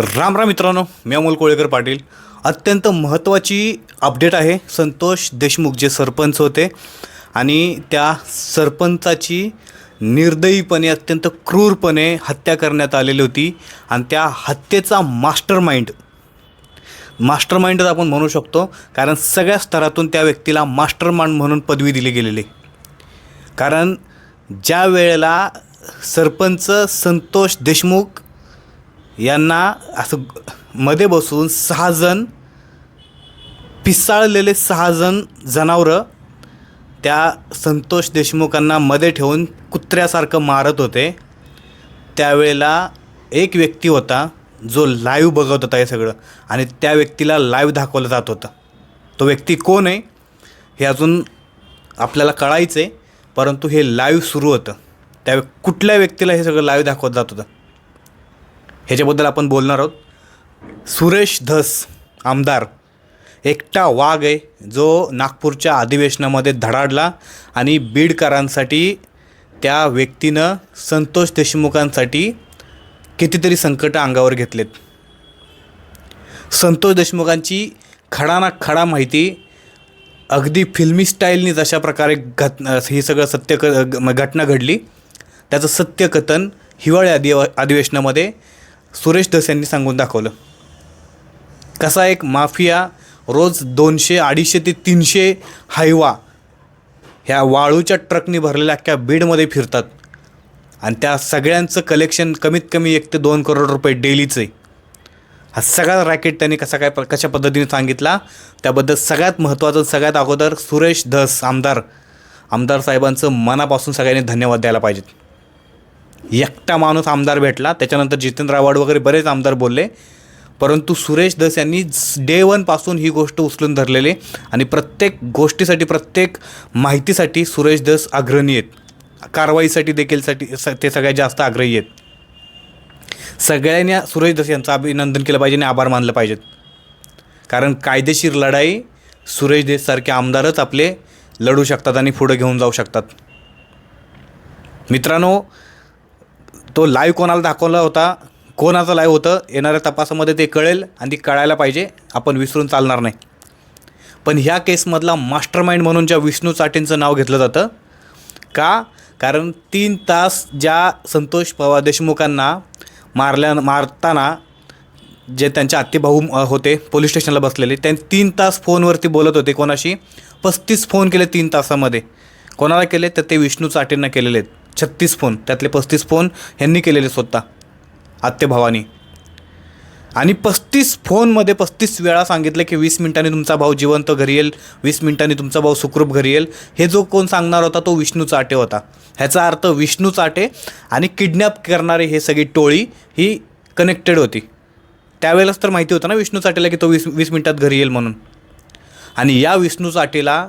राम राम मित्रांनो मी अमोल कोळेकर पाटील. अत्यंत महत्त्वाची अपडेट आहे संतोष देशमुख जे सरपंच होते आणि त्या सरपंचाची निर्दयीपणे अत्यंत क्रूरपणे हत्या करण्यात आलेली होती आणि त्या हत्येचा मास्टर माइंड मास्टर माइंडच आपण म्हणू शकतो कारण सगळ्या स्तरातून त्या व्यक्तीला मास्टर माइंड म्हणून पदवी दिली गेलेली. कारण ज्या वेळेला सरपंच संतोष देशमुख यांना असं मध्ये बसून सहाजण पिसाळलेले सहाजण जनावरं त्या संतोष देशमुखांना मध्ये ठेवून कुत्र्यासारखं मारत होते. त्यावेळेला एक व्यक्ती होता जो लाईव्ह बघत होता हे सगळं आणि त्या व्यक्तीला लाईव्ह दाखवलं जात होतं. तो व्यक्ती कोण आहे हे अजून आपल्याला कळायचं आहे परंतु हे लाईव्ह सुरू होतं. त्या कुठल्या व्यक्तीला हे सगळं लाईव्ह दाखवत जात होतं? ह्याच्याबद्दल आपण बोलणार आहोत. सुरेश धस आमदार. एकटा वाघ आहे जो नागपूरच्या अधिवेशनामध्ये धडाडला आणि बीडकरांसाठी त्या व्यक्तीनं संतोष देशमुखांसाठी कितीतरी संकटं अंगावर घेतलेत. संतोष देशमुखांची खडा ना खडा माहिती अगदी फिल्मी स्टाईलनी जशा प्रकारे घट ही सगळं सत्य क घटना घडली त्याचं सत्य कथन हिवाळी अधिव अधिवेशनामध्ये सुरेश धस यांनी सांगून दाखवलं. कसा एक माफिया रोज दोनशे अडीचशे ते तीनशे हायवा ह्या वाळूच्या ट्रकनी भरलेल्या अख्ख्या बीडमध्ये फिरतात. आणि त्या सगळ्यांचं कलेक्शन कमीत कमी एक ते दोन करोड रुपये डेलीचं आहे. हा सगळा रॅकेट त्यांनी कसा काय प- कशा पद्धतीने सांगितला? त्याबद्दल सगळ्यात महत्त्वाचं सगळ्यात अगोदर सुरेश धस आमदार. आमदार साहेबांचं मनापासून सगळ्यांनी धन्यवाद द्यायला पाहिजेत. एकटा माणूस आमदार भेटला. त्याच्यानंतर जितेंद्र आव्हाड वगैरे बरेच आमदार बोलले. परंतु सुरेश दस यांनी डे वनपासून ही गोष्ट उचलून धरलेली आहे. आणि प्रत्येक गोष्टीसाठी प्रत्येक माहितीसाठी सुरेश दस अग्रणी आहेत. कारवाईसाठी देखीलसाठी स ते सगळ्यात जास्त आग्रही आहेत. सगळ्यांनी सुरेश दस यांचं अभिनंदन केलं पाहिजे आणि आभार मानलं पाहिजेत. कारण कायदेशीर लढाई सुरेश देशसारखे आमदारच आपले लढू शकतात आणि पुढे घेऊन जाऊ शकतात. मित्रांनो तो लाईव्ह कोणाला दाखवला होता कोणाचं लाईव्ह होतं येणाऱ्या तपासामध्ये ते कळेल आणि ती कळायला पाहिजे आपण विसरून चालणार नाही. पण ह्या केसमधला मास्टर माइंड म्हणून ज्या विष्णू चाटेंचं नाव घेतलं जातं का? कारण तीन तास ज्या संतोष पवार देशमुखांना मारल्या मारताना जे त्यांचे आत्तेभाऊ होते पोलीस स्टेशनला बसलेले ते तीन तास फोनवरती बोलत होते कोणाशी. पस्तीस फोन केले तीन तासामध्ये. कोणाला केले? तर ते विष्णू चाटेंना केलेले आहेत. छत्तीस फोन त्यातले पस्तीस फोन ह्यांनी केलेले स्वतः आत्तेभावानी आणि पस्तीस फोनमध्ये पस्तीस वेळा सांगितलं की वीस मिनिटांनी तुमचा भाऊ जिवंत घरी येईल वीस मिनिटांनी तुमचा भाऊ सुखरूप घरी येईल. हे जो कोण सांगणार होता तो विष्णू चाटे होता. ह्याचा अर्थ विष्णू चाटे आणि किडनॅप करणारे हे सगळी टोळी ही कनेक्टेड होती. त्यावेळेलाच तर माहिती होतं ना विष्णू चाटेला की तो वीस वीस मिनिटात घरी येईल म्हणून. आणि या विष्णू चाटेला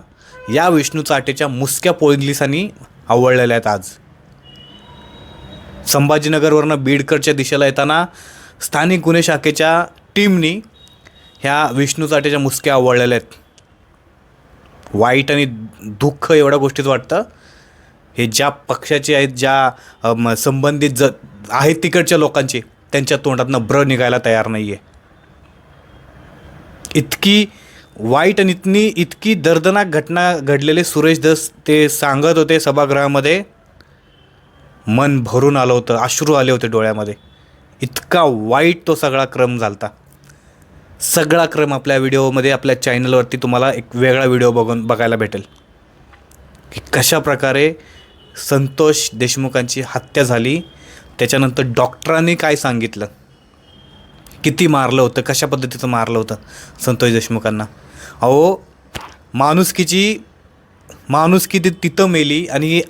या विष्णू चाटेच्या मुसक्या पोलिसांनी आवडलेल्या आहेत आज. संभाजीनगरवरनं बीडकडच्या दिशेला येताना स्थानिक गुन्हे शाखेच्या टीमनी ह्या विष्णू चाटेच्या मुसक्या आवडलेल्या आहेत. वाईट आणि दुःख एवढ्या गोष्टीत वाटतं. हे ज्या पक्षाचे आहेत ज्या संबंधित ज आहेत तिकडच्या लोकांचे त्यांच्या तोंडातनं ब्र निघायला तयार नाही आहे इतकी वाईट आणि इतनी इतकी दर्दनाक घटना घडलेले सुरेश दस ते सांगत होते सभागृहामध्ये. मन भरून आलं होतं अश्रू आले होते डोळ्यामध्ये. इतका वाईट तो सगळा क्रम झालता. सगळा क्रम आपल्या व्हिडिओमध्ये आपल्या चॅनलवरती तुम्हाला एक वेगळा व्हिडिओ बघून बघायला भेटेल. की कशा प्रकारे संतोष देशमुखांची हत्या झाली त्याच्यानंतर डॉक्टरांनी काय सांगितलं? किती मारलं होतं? कशा पद्धतीचं मारलं होतं संतोष देशमुखांना? अहो माणुसकीची माणुसकी ती तिथं मेली आणि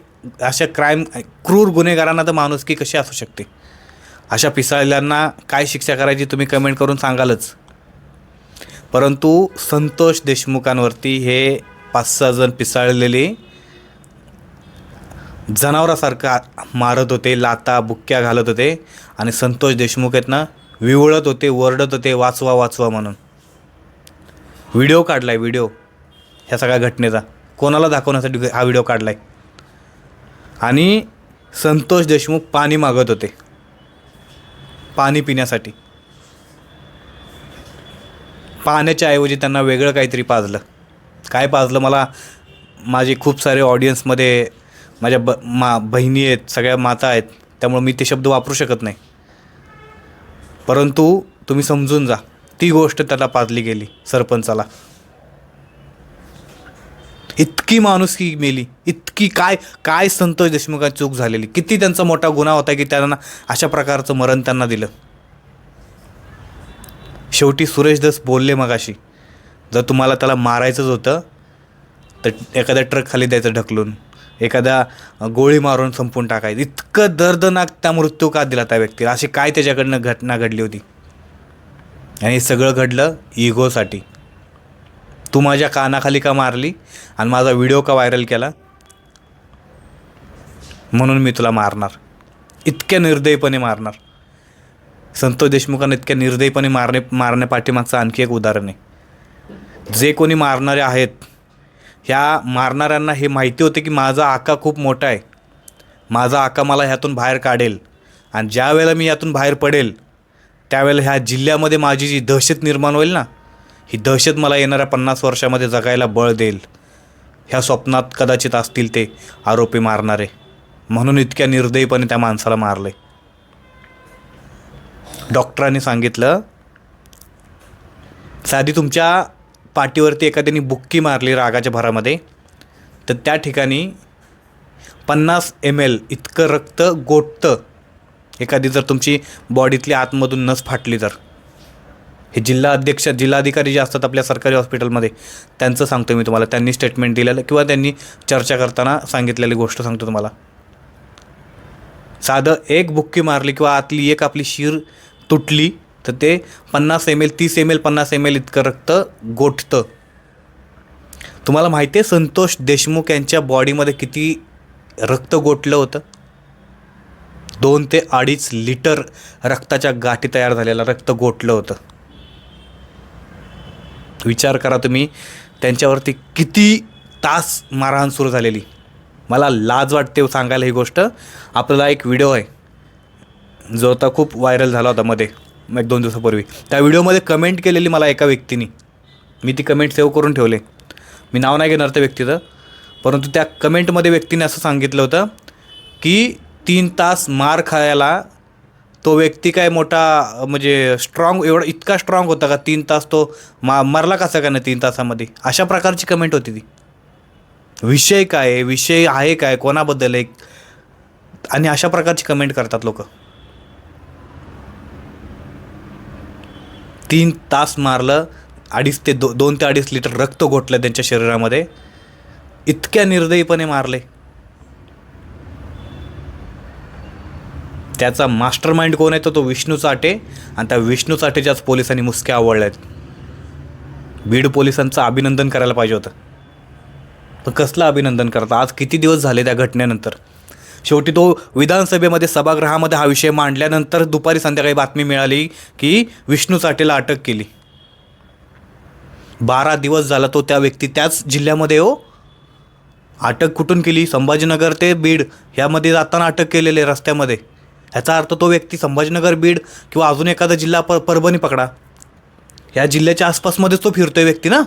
अशा क्राईम क्रूर गुन्हेगारांना तर माणुसकी कशी असू शकते? अशा पिसाळल्यांना काय शिक्षा करायची तुम्ही कमेंट करून सांगालच. परंतु संतोष देशमुखांवरती हे पाच सहा जण पिसाळलेले जनावरासारखं मारत होते लाता बुक्क्या घालत होते आणि संतोष देशमुख आहेत ना विवळत होते वरडत होते वाचवा वाचवा म्हणून. व्हिडिओ काढला आहे व्हिडिओ. ह्या सगळ्या घटनेचा. कोणाला दाखवण्यासाठी हा व्हिडिओ काढला आहे आणि संतोष देशमुख पाणी मागत होते. पाणी पिण्यासाठी. पाण्याच्या ऐवजी त्यांना वेगळं काहीतरी पाजलं. काय पाजलं मला? माझे खूप सारे ऑडियन्समध्ये माझ्या ब मा बहिणी आहेत सगळ्या माता आहेत. त्यामुळे मी ते शब्द वापरू शकत नाही. परंतु तुम्ही समजून जा. ती गोष्ट त्याला पाजली गेली सरपंचाला. इतकी माणुसकी मेली इतकी काय काय संतोष देशमुखांची चूक झालेली किती त्यांचा मोठा गुन्हा होता की त्यांना अशा प्रकारचं मरण त्यांना दिलं. शेवटी सुरेश दस बोलले मगाशी जर तुम्हाला त्याला मारायचंच होतं तर एखाद्या ट्रक खाली द्यायचं ढकलून एखाद्या गोळी मारून संपून टाकायचं. इतकं दर्दनाक त्या मृत्यू का दिला त्या व्यक्तीला? अशी काय त्याच्याकडनं घटना घडली होती? आणि हे सगळं घडलं इगोसाठी तू माझ्या कानाखाली का मारली आणि माझा व्हिडिओ का व्हायरल केला? म्हणून मी तुला मारणार. इतक्या निर्दयीपणे मारणार. संतोष देशमुखांना इतक्या निर्दयीपणे मारणे मारण्या पाठीमागचं आणखी एक उदाहरण आहे. जे कोणी मारणारे आहेत ह्या मारणाऱ्यांना हे माहिती होते की माझा आका खूप मोठा आहे. माझा आका मला ह्यातून बाहेर काढेल. आणि ज्या वेळेला मी यातून बाहेर पडेल त्यावेळेला ह्या जिल्ह्यामध्ये माझी जी दहशत निर्माण होईल ना ही दहशत मला येणाऱ्या पन्नास वर्षामध्ये जगायला बळ देईल. ह्या स्वप्नात कदाचित असतील ते आरोपी मारणारे. म्हणून इतक्या निर्दयीपणे त्या माणसाला मारले. डॉक्टरांनी सांगितलं साधी तुमच्या पाठीवरती एखाद्याने बुक्की मारली रागाच्या भरामध्ये तर त्या ठिकाणी पन्नास एम एल इतकं रक्त गोठतं. एखादी जर तुमची बॉडीतली आतमधून नस फाटली तर. हे जिल्हा अध्यक्ष जिल्हाधिकारी जे असतात आपल्या सरकारी हॉस्पिटलमध्ये त्यांचं सांगतो मी तुम्हाला. त्यांनी स्टेटमेंट दिलेलं किंवा त्यांनी चर्चा करताना सांगितलेली गोष्ट सांगतो तुम्हाला. साधं एक बुक्की मारली किंवा आतली एक आपली शीर तुटली तर ते पन्नास एम एल तीस एम एल पन्नास एम एल इतकं रक्त गोठतं. तुम्हाला माहिती आहे संतोष देशमुख यांच्या बॉडीमध्ये किती रक्त गोठलं होतं? दोन ते अडीच लिटर रक्ताच्या गाठी तयार झालेला रक्त गोठलं होतं. विचार करा तुम्ही. त्यांच्यावरती किती तास मारहाण सुरू झालेली. मला लाज वाटते हो सांगायला ही गोष्ट. आपल्याला एक व्हिडिओ आहे. जो आता खूप व्हायरल झाला होता मध्ये. एक दोन दिवसापूर्वी. त्या व्हिडिओमध्ये कमेंट केलेली मला एका व्यक्तीने. मी ती कमेंट सेव्ह करून ठेवले. मी नाव नाही घेणार त्या व्यक्तीचं. परंतु त्या कमेंटमध्ये व्यक्तीने असं सांगितलं होतं की तीन तास मार खायला तो व्यक्ती काय मोठा म्हणजे स्ट्रॉंग एवढा इतका स्ट्रॉंग होता का तीन तास तो मा मरला कसा का नाही तीन तासामध्ये? अशा प्रकारची कमेंट होती ती. विषय काय आहे? विषय आहे काय? कोणाबद्दल आहे? आणि अशा प्रकारची कमेंट करतात लोक. तीन तास मारलं अडीच ते दो दोन ते अडीच लिटर रक्त गोठलं त्यांच्या शरीरामध्ये. इतक्या निर्दयीपणे मारले. त्याचा मास्टर माइंड कोण आहे तर तो विष्णू चाटे. आणि त्या विष्णू चाटेच्याच पोलिसांनी मुसक्या आवडल्या आहेत बीड पोलिसांचं अभिनंदन करायला पाहिजे होतं. पण कसलं अभिनंदन करता आज किती दिवस झाले त्या घटनेनंतर? शेवटी तो विधानसभेमध्ये सभागृहामध्ये हा विषय मांडल्यानंतर दुपारी संध्याकाळी बातमी मिळाली की विष्णू चाटेला अटक केली. बारा दिवस झाला तो त्या व्यक्ती त्याच जिल्ह्यामध्ये हो. अटक कुठून केली? संभाजीनगर ते बीड. ह्यामध्ये जाताना अटक केलेले रस्त्यामध्ये. ह्याचा अर्थ तो व्यक्ती संभाजीनगर बीड किंवा अजून एखादा जिल्हा प परभणी पकडा. ह्या जिल्ह्याच्या आसपासमध्येच तो फिरतो आहे व्यक्ती ना?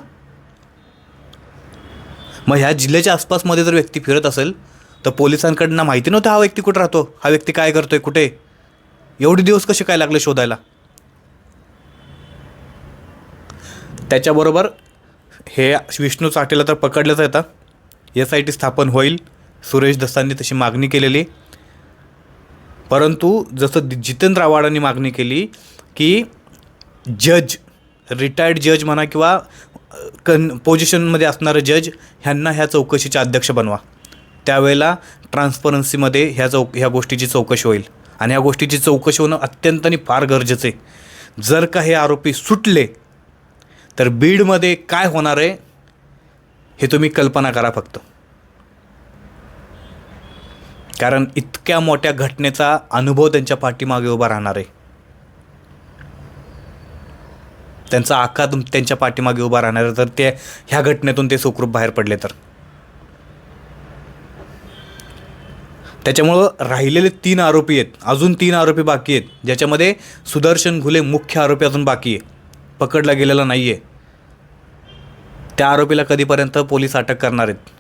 मग ह्या जिल्ह्याच्या आसपासमध्ये जर व्यक्ती फिरत असेल तर पोलिसांकडनं माहिती नव्हतं हा व्यक्ती कुठं राहतो? हा व्यक्ती काय करतो आहे कुठे? एवढे दिवस कसे काय लागले शोधायला? त्याच्याबरोबर हे विष्णू चाटेला तर पकडलंच येतं एस आय टी स्थापन होईल. सुरेश दसांनी तशी मागणी केलेली. परंतु जसं जितेंद्र आव्हाडांनी मागणी केली की जज रिटायर्ड जज म्हणा किंवा कन पोझिशनमध्ये असणारं जज ह्यांना ह्या चौकशीचे अध्यक्ष बनवा. त्यावेळेला ट्रान्सपरन्सीमध्ये ह्या चौक ह्या गोष्टीची चौकशी होईल. आणि ह्या गोष्टीची चौकशी होणं अत्यंत आणि फार गरजेचं आहे. जर का हे आरोपी सुटले तर बीडमध्ये काय होणार आहे हे तुम्ही कल्पना करा फक्त. कारण इतक्या मोठ्या घटनेचा अनुभव त्यांच्या पाठीमागे उभा राहणार आहे. त्यांचा आका तुम त्यांच्या पाठीमागे उभा राहणार आहे. तर ते ह्या घटनेतून ते सुखरूप बाहेर पडले तर. त्याच्यामुळं राहिलेले तीन आरोपी आहेत. अजून तीन आरोपी बाकी आहेत. ज्याच्यामध्ये सुदर्शन घुले मुख्य आरोपी अजून बाकी आहे. पकडला गेलेला नाही आहे त्या आरोपीला कधीपर्यंत पोलीस अटक करणार आहेत?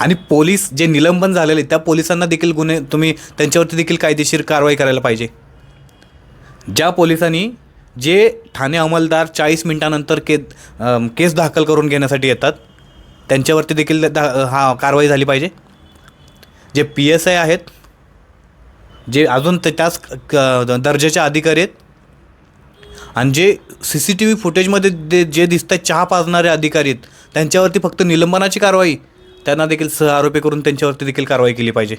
आणि पोलीस जे निलंबन झालेले त्या पोलिसांना देखील गुन्हे तुम्ही त्यांच्यावरती देखील कायदेशीर कारवाई करायला पाहिजे. ज्या पोलिसांनी जे ठाणे अंमलदार चाळीस मिनिटानंतर के केस दाखल करून घेण्यासाठी येतात त्यांच्यावरती देखील दा हा कारवाई झाली पाहिजे. जे पी एस आय आहेत जे अजून ते त्याच क- दर्जाचे अधिकारी आहेत आणि जे सी सी टी व्ही फुटेजमध्ये जे जे दिसत आहेत चहा पाजणारे अधिकारी आहेत त्यांच्यावरती फक्त निलंबनाची कारवाई त्यांना देखील सह आरोपी करून त्यांच्यावरती देखील कारवाई केली पाहिजे.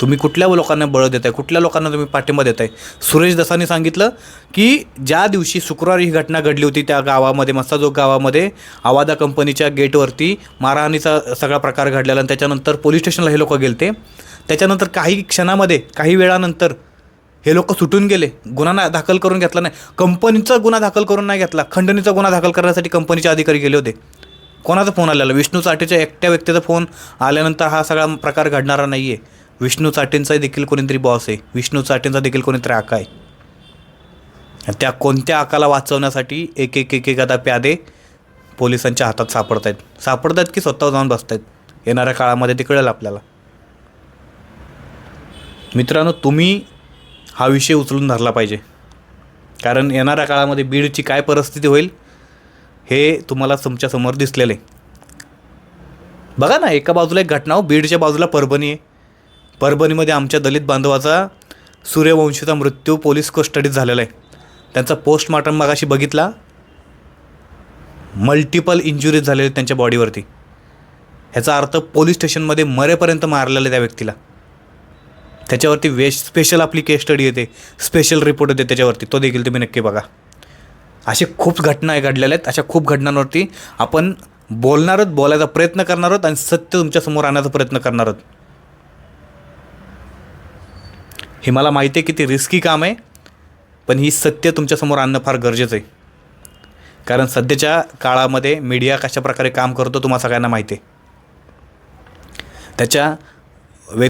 तुम्ही कुठल्या लोकांना बळ देताय? कुठल्या लोकांना तुम्ही पाठिंबा देताय? सुरेश दसानी सांगितलं की ज्या दिवशी शुक्रवारी ही घटना घडली होती त्या गावामध्ये मस्ताजोग गावामध्ये आवादा कंपनीच्या गेटवरती मारहाणीचा सगळा प्रकार घडलेला आणि त्याच्यानंतर पोलीस स्टेशनला हे लोक गेलते. त्याच्यानंतर काही क्षणामध्ये काही वेळानंतर हे लोक सुटून गेले. गुन्हा ना दाखल करून घेतला नाही. कंपनीचा गुन्हा दाखल करून नाही घेतला. खंडणीचा गुन्हा दाखल करण्यासाठी कंपनीचे अधिकारी गेले होते. कोणाचा फोन आलेला? विष्णू चाटेच्या एकट्या व्यक्तीचा फोन आल्यानंतर हा सगळा प्रकार घडणारा नाही आहे विष्णू चाटेंचा देखील कोणीतरी बॉस आहे. विष्णू चाटेंचा देखील कोणीतरी आका आहे. त्या कोणत्या आकाला वाचवण्यासाठी एक एक एक एखादा प्यादे पोलिसांच्या हातात सापडत आहेत सापडत आहेत की स्वतः जाऊन बसत आहेत येणाऱ्या काळामध्ये ते कळेल आपल्याला. मित्रांनो तुम्ही हा विषय उचलून धरला पाहिजे. कारण येणाऱ्या काळामध्ये बीडची काय परिस्थिती होईल हे तुम्हाला तुमच्यासमोर दिसलेलं. आहे बघा ना एका बाजूला एक घटना हो बीडच्या बाजूला परभणी आहे. परभणीमध्ये आमच्या दलित बांधवाचा सूर्यवंशीचा मृत्यू पोलीस कस्टडीत झालेला आहे. त्यांचा पोस्टमार्टम मागाशी बघितला. मल्टिपल इंजुरीज झालेले आहेत त्यांच्या बॉडीवरती ह्याचा अर्थ पोलीस स्टेशनमध्ये मरेपर्यंत मारलेलं आहे त्या व्यक्तीला. त्याच्यावरती वेश स्पेशल आपली केस स्टडी येते. स्पेशल रिपोर्ट येते त्याच्यावरती. तो देखील तुम्ही नक्की बघा. असे खूप घटना आहे घडलेल्या आहेत. अशा खूप घटनांवरती आपण बोलणार आहोत बोलायचा प्रयत्न करणार आहोत आणि सत्य तुमच्यासमोर आणण्याचा प्रयत्न करणार आहोत. हे मला माहिती आहे की ते रिस्की काम आहे पण ही सत्य तुमच्यासमोर आणणं फार गरजेचं आहे. कारण सध्याच्या काळामध्ये मीडिया कशा प्रकारे काम करतो तुम्हाला सगळ्यांना माहिती आहे. त्याच्या